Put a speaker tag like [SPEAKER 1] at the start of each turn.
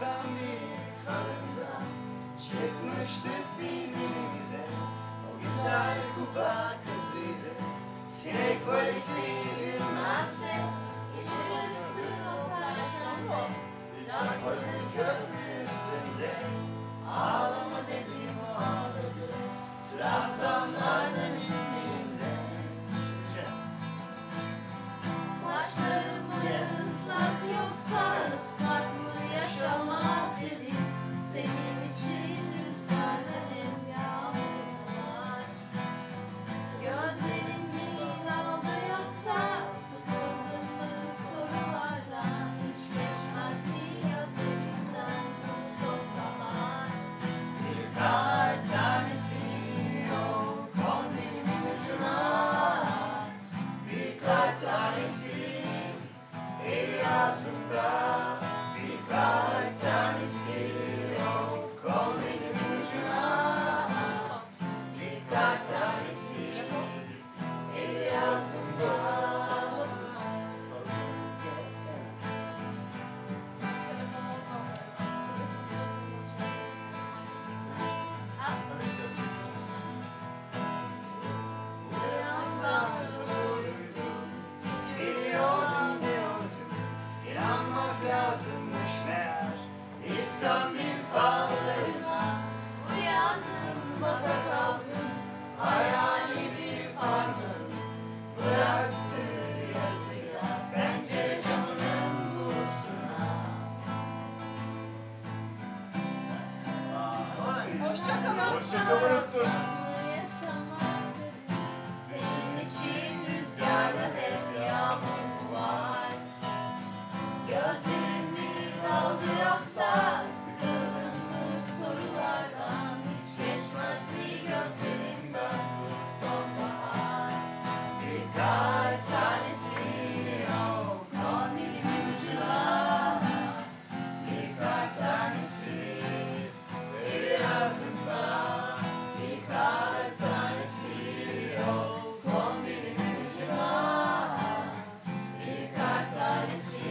[SPEAKER 1] Aslan bir karımıza Çıkmıştık birbirimize. O güzel kupa kızıydı Sinek polisiydim
[SPEAKER 2] ben sen Gece yarısı o perşembe
[SPEAKER 1] Lansızlı köprü lazımmış meğer İskambil fallarına
[SPEAKER 2] Uyandım baka kaldım
[SPEAKER 1] Hayali bir parmağın Bıraktı yazıyla Pencere camının buğusuna
[SPEAKER 3] Hoşça kalın. Hoşça kalın. see.